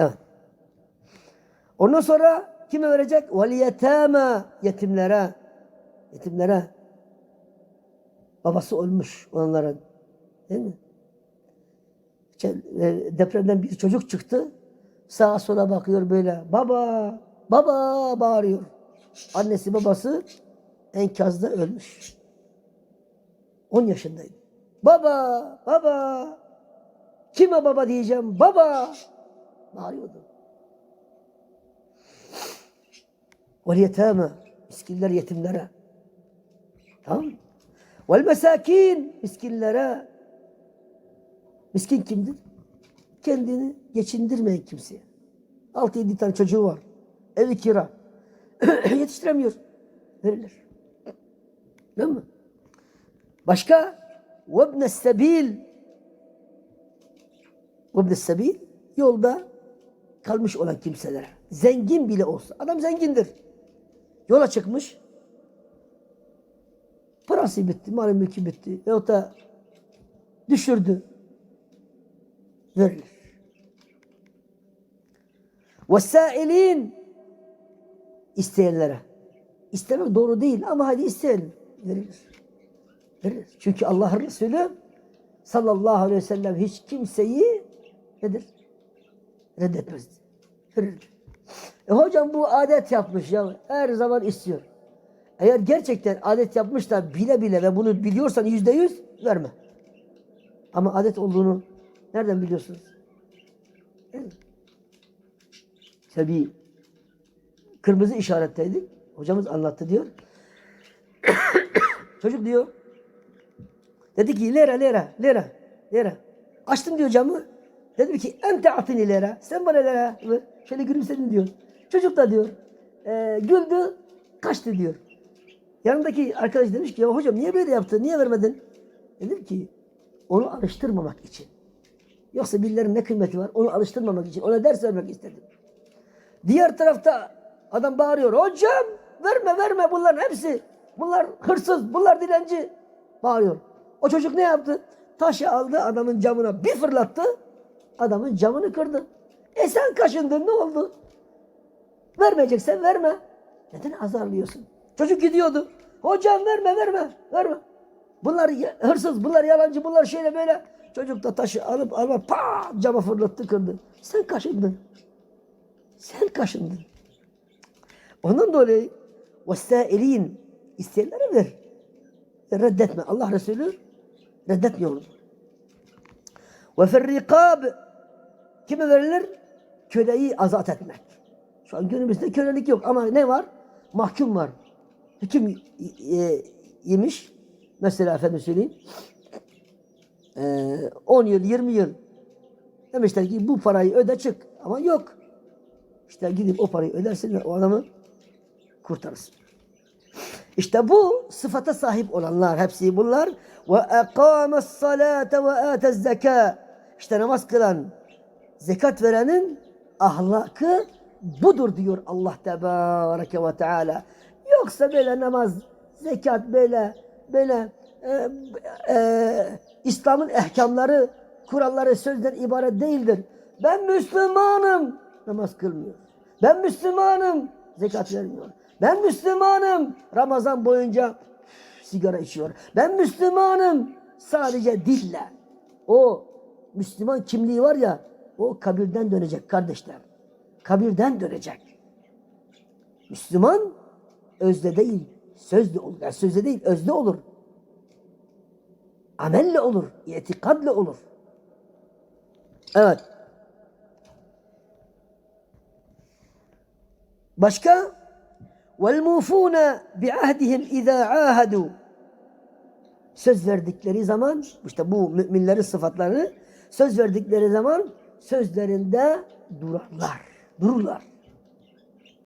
Evet. Ondan sonra kime verecek? Vel yetâme yetimlere. Yetimlere. Babası ölmüş onların. Değil mi? E, depremden bir çocuk çıktı. Sağa sola bakıyor böyle. Baba, baba bağırıyor. Annesi babası enkazda ölmüş. 10 yaşındaydı. Baba, baba. Kime baba diyeceğim? Baba. Bağırıyordu. Vel yetâme. Miskinler yetimlere. Tamam mı? Vel mesakin. Miskinlere. Miskin kimdir? Kendini geçindirmeyen kimseye. 6-7 tane çocuğu var. Evi kira. Yetiştiremiyor. Verilir. Değil mi? Başka? وَابْنَ السَّب۪يلِ وَابْنَ السَّب۪يلِ Yolda kalmış olan kimseler. Zengin bile olsa. Adam zengindir. Yola çıkmış. Parası bitti, malı mülkü bitti. Veyahut da düşürdü. Verilir. Vesailin isteyenlere. İstemek doğru değil ama hadi isteyelim. Verilir. Verilir. Çünkü Allah Resulü sallallahu aleyhi ve sellem hiç kimseyi nedir? Reddetmez. Verir. E hocam bu adet yapmış ya. Her zaman istiyor. Eğer gerçekten adet yapmış da bile bile ve bunu biliyorsan yüzde yüz verme. Ama adet olduğunu nereden biliyorsunuz? Bir kırmızı işaretteydik. Hocamız anlattı diyor. Çocuk diyor. Dedi ki lira lira lira lira. Açtım diyor camı. Dedim ki ente atini lira. Sen bana ver. Şöyle gülümsedin diyor. Çocuk da diyor. E, güldü kaçtı diyor. Yanındaki arkadaş demiş ki ya hocam niye böyle yaptın? Niye vermedin? Dedim ki onu alıştırmamak için. Yoksa birilerinin ne kıymeti var? Onu alıştırmamak için. Ona ders vermek istedim. Diğer tarafta adam bağırıyor. Hocam verme verme bunların hepsi. Bunlar hırsız, bunlar dilenci. Bağırıyor. O çocuk ne yaptı? Taşı aldı adamın camına bir fırlattı. Adamın camını kırdın. E sen kaşındın ne oldu? Vermeyeceksen verme. Neden azarlıyorsun? Çocuk gidiyordu. Hocam verme verme verme. Bunlar hırsız, bunlar yalancı, bunlar şeyle böyle. Çocuk da taşı alıp alıp pa cama fırlattı kırdı. Sen kaşındın. Sen kaşındın. Ondan dolayı vestailin isteyenlere ver. Reddetme. Allah Resulü reddetmiyor. Ve ferrikab Kime verilir? Köleyi azat etmek. Şu an günümüzde kölelik yok ama ne var? Mahkum var. Hüküm e, yemiş. Mesela efendim söyleyeyim. E, 10 yıl, 20 yıl. Demişler ki bu parayı öde çık. Ama yok. İşte gidip o parayı ödersin ve o adamı kurtarırsın. İşte bu sıfata sahip olanlar hepsi bunlar. Ve aqames salate ve atez zeka. İşte namaz kılan, zekat verenin ahlakı budur diyor Allah Tebareke ve Teala. Yoksa böyle namaz, zekat böyle böyle e, e, İslam'ın ehkamları, kuralları sözden ibaret değildir. Ben Müslümanım. Namaz kılmıyor. Ben Müslümanım. Zekat vermiyor. Ben Müslümanım. Ramazan boyunca sigara içiyor. Ben Müslümanım. Sadece dille. O Müslüman kimliği var ya o kabirden dönecek kardeşler. Kabirden dönecek. Müslüman özde değil, sözde olur. Yani sözde değil, özde olur. Amelle olur, itikadle olur. Evet. Başka? وَالْمُوفُونَ بِعَهْدِهِمْ اِذَا عَاهَدُوا Söz verdikleri zaman, işte bu müminlerin sıfatlarını, söz verdikleri zaman sözlerinde durarlar. Dururlar.